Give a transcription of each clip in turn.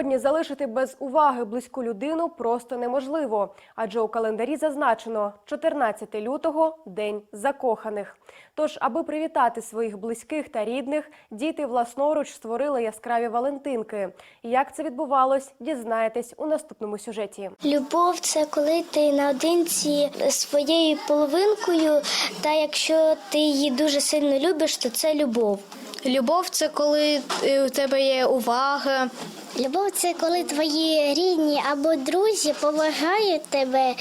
Сьогодні залишити без уваги близьку людину просто неможливо, адже у календарі зазначено 14 лютого день закоханих. Тож, аби привітати своїх близьких та рідних, діти власноруч створили яскраві валентинки. Як це відбувалось, дізнаєтесь у наступному сюжеті. Любов це коли ти наодинці своєю половинкою, та якщо ти її дуже сильно любиш, то це любов. Любов це коли е, у тебе є увага. Любов це коли твої рідні або друзі поважають тебе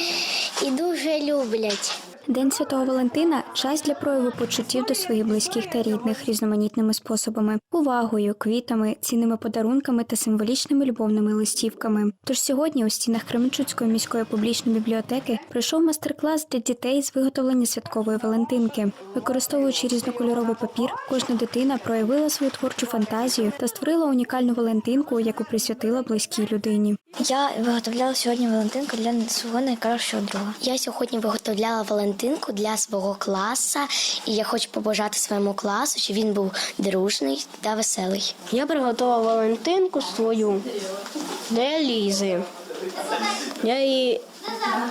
і дуже люблять. День Святого Валентина час для прояву почуттів до своїх близьких та рідних різноманітними способами, увагою, квітами, цінними подарунками та символічними любовними листівками. Тож сьогодні у стінах Кременчуцької міської публічної бібліотеки пройшов майстер-клас для дітей з виготовлення святкової Валентинки. Використовуючи різнокольоровий папір, кожна дитина проявила свою творчу фантазію та створила унікальну Валентинку, яку присвятила близькій людині. Я виготовляла сьогодні Валентинку для свого найкращого друга. Я сьогодні виготовляла Валентинку для свого класу, і я хочу побажати своєму класу, щоб він був дружний та веселий. Я приготувала Валентинку свою для Лізи. Я її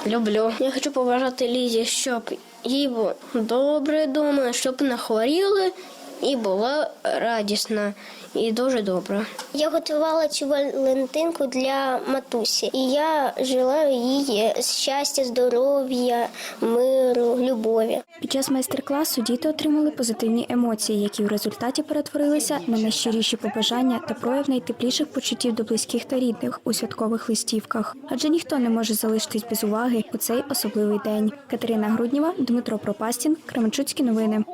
люблю. Я хочу побажати Лізі, щоб їй було добре вдома, щоб не хворіли і була радісна і дуже добра. Я готувала цю Валентинку для матусі, і я желаю їй щастя, здоров'я, миру, любові. Під час майстер-класу діти отримали позитивні емоції, які в результаті перетворилися на найщиріші побажання та прояв найтепліших почуттів до близьких та рідних у святкових листівках. Адже ніхто не може залишитись без уваги у цей особливий день. Катерина Грудніва, Дмитро Пропастін, Кременчуцькі новини.